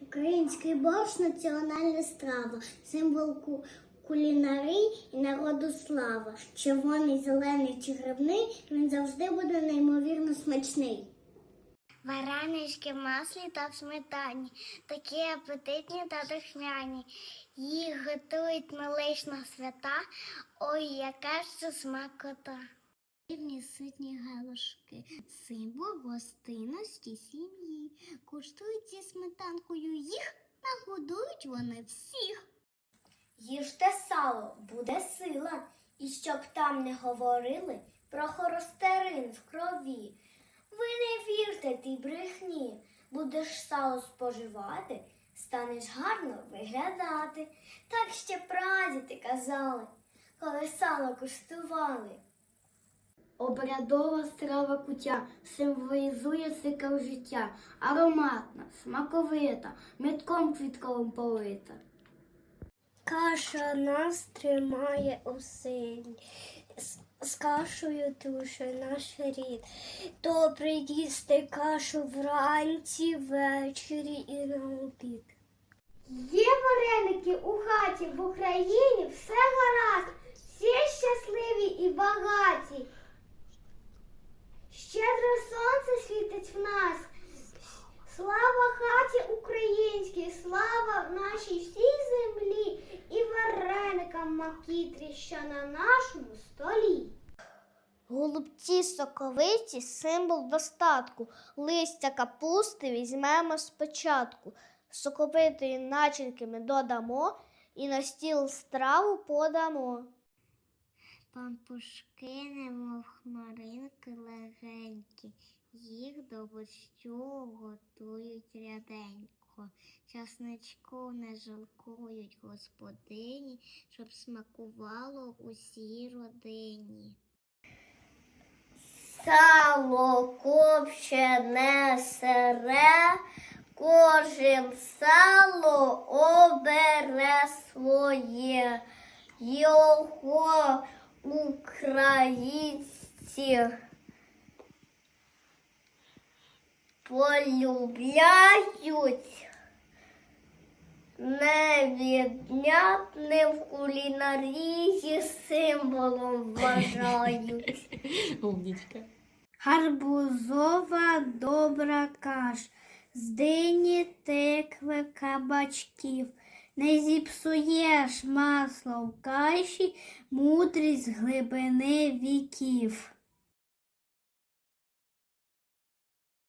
Український борщ національна страва, символ ку- кулінарії і народу слава. Червоний, зелений чи грибний, він завжди буде неймовірно смачний. Варенички в маслі та в сметані, такі апетитні та духмяні. Їх готують не на свята, ой, яка ж це смакота. Рівні ситні галушки, символ гостинності сім'ї. Куштують зі сметанкою їх, нагодують вони всіх. Їжте сало, буде сила, і щоб там не говорили про хоростерин в крові. Ви не вірте тій брехні, будеш сало споживати, станеш гарно виглядати. Так ще прадіди казали, коли сало куштували. Обрядова страва куття символізує цикл життя, ароматна, смаковита, метком квітковим полита. Каша нас тримає у силі. З- З кашею душе наш рід. Добре їсти кашу вранці, ввечері і на обід. Є вареники у хаті в Україні, все гаразд, всі щасливі і багаті. В нас. Слава хаті українській, слава нашій всій землі і вареникам макітрі, що на нашому столі. Голубці соковиті символ достатку. Листя капусти візьмемо спочатку. Соковитої начинки ми додамо і на стіл страву подамо. Пампушки, немов хмаринки їх до борщу готують ряденько. Часничку не жалкують господині, щоб смакувало усій родині. Сало копчене сире, кожен сало обере своє, його українці полюбляють. Невіднятним в кулінарії символом вважають. Умничка. Гарбузова добра каш, з дині тикви кабачків. Не зіпсуєш масло в каші, мудрість глибини віків.